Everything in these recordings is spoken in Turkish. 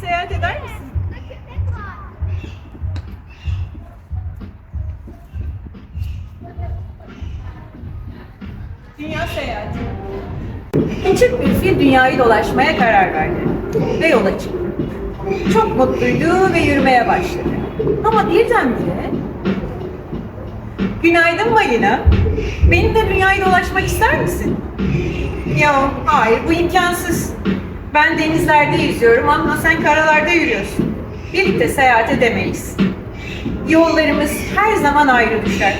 seyahat eder misin? Dünya seyahati. Küçük bir fil dünyayı dolaşmaya karar verdi ve yola çıktı. Çok mutluydu ve yürümeye başladı. Ama birdenbire Günaydın Malina. Benimle dünyayı dolaşmak ister misin? Yok, hayır bu imkansız. Ben denizlerde yüzüyorum ama sen karalarda yürüyorsun. Birlikte seyahat edemeyiz. Yollarımız her zaman ayrı düşer.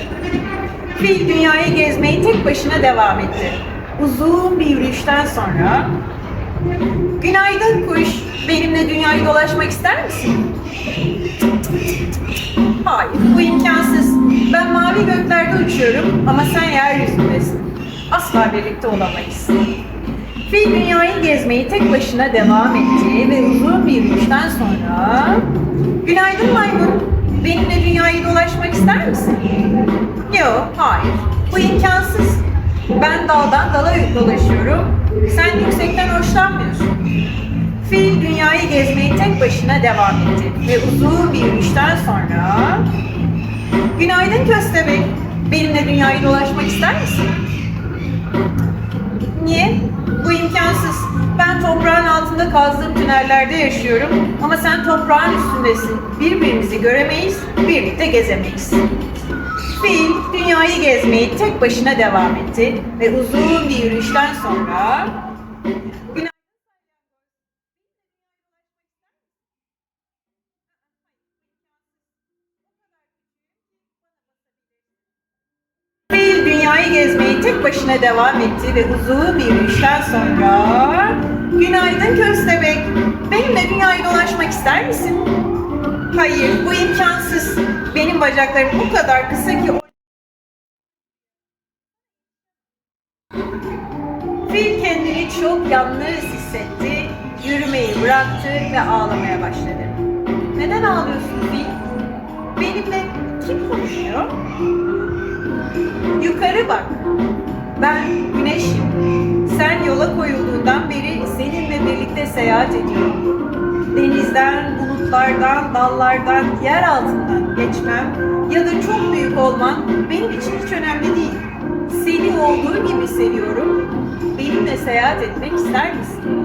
Fil dünyayı gezmeyi tek başına devam etti. Uzun bir yürüyüşten sonra Günaydın kuş. Benimle dünyayı dolaşmak ister misin? Hayır, bu imkansız. Ben mavi göklerde uçuyorum ama sen yeryüzündesin. Asla birlikte olamayız. Gezmeyi tek başına devam etti ve uzun bir yürüyüşten sonra Günaydın maymun. Benimle dünyayı dolaşmak ister misin? Yok, hayır. Bu imkansız. Ben daldan dala dolaşıyorum. Sen yüksekten hoşlanmıyorsun. Fil dünyayı gezmeyi tek başına devam etti ve uzun bir yürüyüşten sonra Günaydın köstebek. Benimle dünyayı dolaşmak ister misin? Niye? Bu imkansız. Ben toprağın altında kazdığım tünellerde yaşıyorum ama sen toprağın üstündesin. Birbirimizi göremeyiz, birlikte gezemeyiz. Fil dünyayı gezmeyi tek başına devam etti ve uzun bir yürüyüşten sonra tek başına devam etti ve uzun bir yürüyüşten sonra Günaydın köstebek. Benimle dünyayı dolaşmak ister misin? Hayır, bu imkansız. Benim bacaklarım o kadar kısa ki. Fil kendini çok yalnız hissetti, yürümeyi bıraktı ve ağlamaya başladı. Neden ağlıyorsun Fil? Benimle kim konuşuyor? Yukarı bak. Ben güneşim. Sen yola koyulduğundan beri seninle birlikte seyahat ediyorum. Denizden, bulutlardan, dallardan, yer altından geçmem ya da çok büyük olman benim için hiç önemli değil. Seni olduğu gibi seviyorum. Benimle seyahat etmek ister misin?